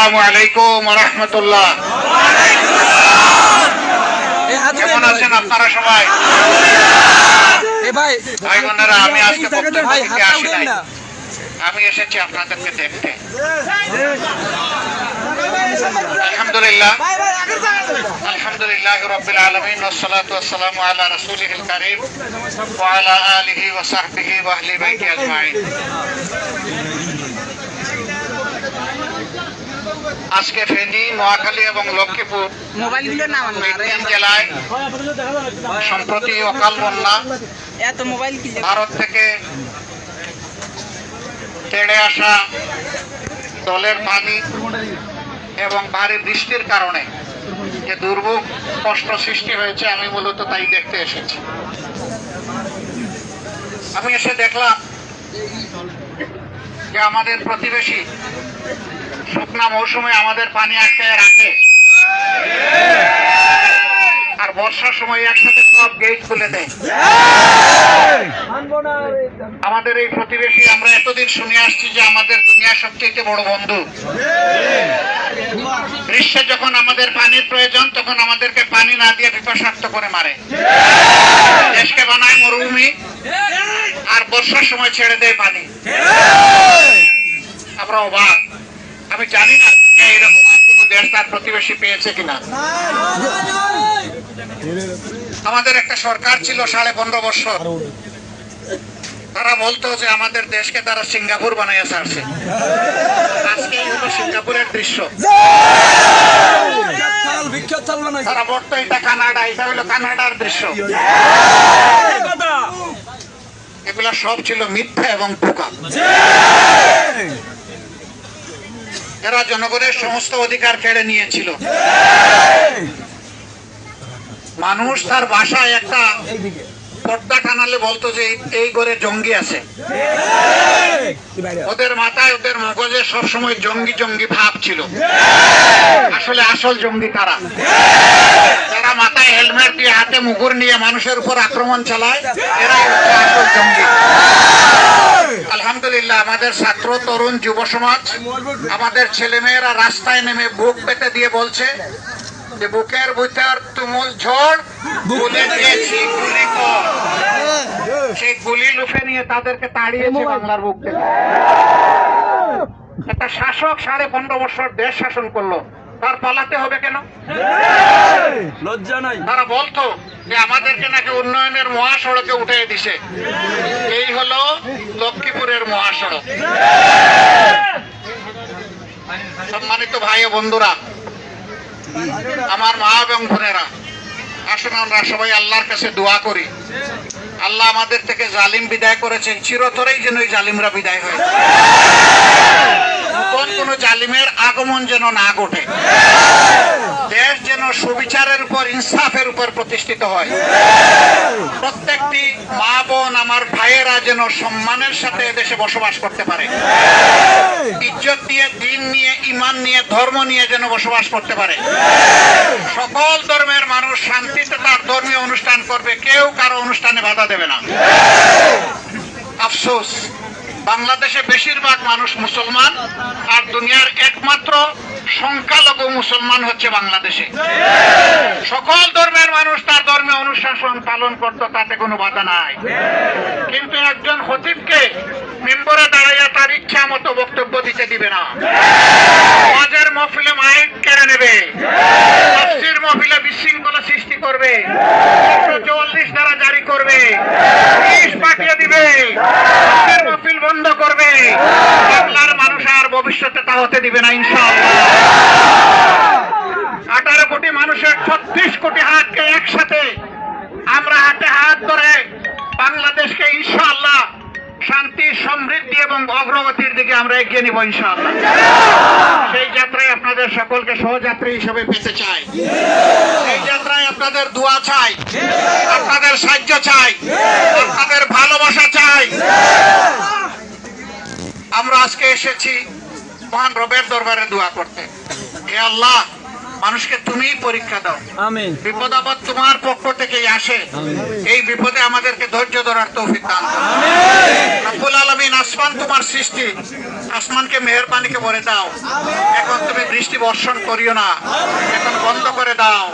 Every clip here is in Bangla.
আসসালামু আলাইকুম রহমতুল্লাহ। কেমন আছেন আপনারা সবাই? আমি আজকে হাতটা আসি নাই। আমি এসেছি আপনাদেরকে দেখতে। আলহামদুলিল্লাহ। আলহামদুলিল্লাহ রব্বিল আলামিন ওয়াসসালাতু ওয়াসসালামু আলা রাসূলিহিল কারীম ওয়া আলা আলিহি ওয়া সাহবিহি ওয়া আহলি বাইতি আজমাইন। আজকে ফেনী নোয়াখালী এবং লক্ষ্মীপুর মোবাইলগুলো না তিন জেলায় সম্প্রতি অকাল বন্যা। এত মোবাইল ভারত থেকে তেড়ে আসা জলের পানি এবং ভারী বৃষ্টির কারণে যে দুর্ভোগ কষ্ট সৃষ্টি হয়েছে আমি মূলত তাই দেখতে এসেছি। আমি এসে দেখলাম যে আমাদের প্রতিবেশী শুকনা মৌসুমে আমাদের পানি আটকায় রাখে। আর বর্ষার সময় একসাথে সব গেট খুলে দেয়। আমাদের এই প্রতিবেশী, আমরা এতদিন শুনে আসছি যে আমাদের দুনিয়ার সবচেয়ে বড় বন্ধু। গ্রীষ্মে যখন আমাদের পানির প্রয়োজন, তখন আমাদেরকে পানি না দিয়ে বিপাশাক্ত করে মারে। দেশকে বানায় মরুভূমি, আর বর্ষার সময় ছেড়ে দেয় পানি। আমরা অবাক। আমি জানি না এরকম আর কোনো দেশ তার প্রতিবেশী পেয়েছে কিনা। আমাদের একটা সরকার ছিল সাড়ে পনেরো বছর। তারা বলতো যে আমাদের দেশকে তারা সিঙ্গাপুর বানাইয়া ছাড়ছে। আজকে হলো সিঙ্গাপুরের দৃশ্য। তারা বলতো, এটা কানাডা, এটা হলো কানাডার দৃশ্য। এগুলা সব ছিল মিথ্যা এবং পোকা এরা জনগণের সমস্ত অধিকার কেড়ে নিয়েছিল। মানুষ তার বাসায় একটা পর্দা টানালে বলতো যে, এই- ঘরে জঙ্গি আছে। ওদের মাথায়, ওদের মগজে সবসময় জঙ্গি জঙ্গি ভাব ছিল। আসলে আসল জঙ্গি তারা যারা মাথায় হেলমেট দিয়ে হাতে মুগুর নিয়ে মানুষের উপর আক্রমণ চালায় হচ্ছে আসল জঙ্গি। আলহামদুলিল্লাহ, আমাদের ছাত্র তরুণ যুব সমাজ, আমাদের ছেলেমেয়েরা রাস্তায় নেমে বুক পেতে দিয়ে বলছে যে বুকের ভিতর তুমুল ঝড় সেই গুলি লুফে নিয়ে তাদেরকে তাড়িয়েছে বাংলার বুক থেকে একটা শাসক সাড়ে পনেরো বছর দেশ শাসন করল। তার পালাতে হবে কেন? লজ্জা নাই। তারা বলতো যে আমাদেরকে নাকি উন্নয়নের মহাসড়কে উঠে দিছে। এই হলো লক্ষ্মীপুরের মহাসড়ক। সম্মানিত ভাই ও বন্ধুরা আমার মা এবং বোনেরা আসুন আমরা সবাই আল্লাহর কাছে দোয়া করি। আল্লাহ আমাদের থেকে জালিম বিদায় করেছেন। চিরতরেই যেন ওই জালিমরা বিদায় হয়ে নতুন কোন জালিমের আগমন যেন না ঘটে। দেশ যেন সুবিচারের উপর, ইনসাফের উপর প্রতিষ্ঠিত হয়। প্রত্যেকটি মা বোন, আমার ভাইয়েরা যেন সম্মানের সাথে দেশে বসবাস করতে পারে। ইজ্জত নিয়ে দিন নিয়ে ইমান নিয়ে, ধর্ম নিয়ে যেন বসবাস করতে পারে। সকল ধর্মের মানুষ শান্তিতে তার ধর্মীয় অনুষ্ঠান করবে, কেউ কারও অনুষ্ঠানে বাধা দেবে না। আফসোস। বাংলাদেশে বেশিরভাগ মানুষ মুসলমান আর দুনিয়ার একমাত্র সংখ্যালঘু মুসলমান হচ্ছে বাংলাদেশে। সকল ধর্মের মানুষ তার ধর্মে অনুশাসন পালন করতো, তাতে কোনো বাধা নাই। কিন্তু একজন খতিবকে মেম্বরে দাঁড়াইয়া তার ইচ্ছা মতো বক্তব্য দিতে দিবে না। ওয়াজের মহফিলে মাইক কেড়ে নেবে। মহফিলে বিশৃঙ্খলা সৃষ্টি করবে একশো চুয়াল্লিশ দ্বারা জারি করবে পুলিশ পাঠিয়ে দিবে তাফসীর মহফিল বন্ধ করবে বাংলার মানুষ আর ভবিষ্যতে তা হতে দিবে না, ইনশাআল্লাহ। আঠারো কোটি মানুষের ছত্রিশ কোটি হাতকে একসাথে আমরা হাতে হাত ধরে বাংলাদেশকে ইনশাআল্লাহ শান্তি, সমৃদ্ধি এবং অগ্রগতির দিকে আমরা এগিয়ে নিব, ইনশাআল্লাহ। সেই যাত্রায় আপনাদের সকলকে সহযাত্রী হিসেবে পেতে চাই। সেই যাত্রায় আপনাদের দোয়া চাই। আপনাদের সাহায্য চাই। আপনাদের ভালোবাসা চাই। আমরা আজকে এসেছি মহান রবের দরবারে দোয়া করতে। হে আল্লাহ মানুষকে তুমিই পরীক্ষা দাও। বিপদ আপদ তোমার পক্ষ থেকেই আসে। এই বিপদে আমাদেরকে ধৈর্য ধরার তৌফিক দান রব্বুল আলামিন আসমান তোমার সৃষ্টি। আসমানকে মেহরবানিকে বলে দাও। এখন তুমি বৃষ্টি বর্ষণ করিও না। এখন বন্ধ করে দাও।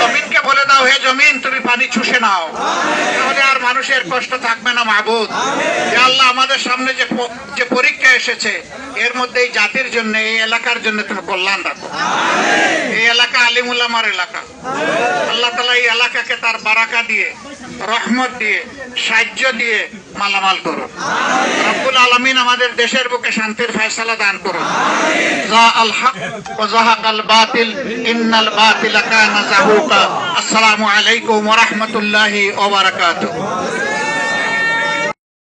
জমিনকে বলে দাও হে জমিন তুমি পানি চুষে নাও। মানুষের কষ্ট থাকবে না মাহবুদ আল্লাহ আমাদের সামনে যে যে পরীক্ষা এসেছে, এর মধ্যে এই জাতির জন্য, এই এলাকার জন্য তুমি কল্যাণ রাখো এই এলাকা আলিমুল্লামার এলাকা। আল্লাহ তালা এই এলাকাকে তার বারাকা দিয়ে, রহমত দিয়ে, সাহায্য দিয়ে মালামাল করুন। রব্বুল আলমিন আমাদের দেশের বুকে শান্তির ফয়সালা দান করুন। যা আল হক ও জাহাক আল বাতিল, ইন্নাল বাতিল কানা জাহুকা। আসসালামু আলাইকুম ওয়া রাহমাতুল্লাহি ওয়া বারাকাতুহু।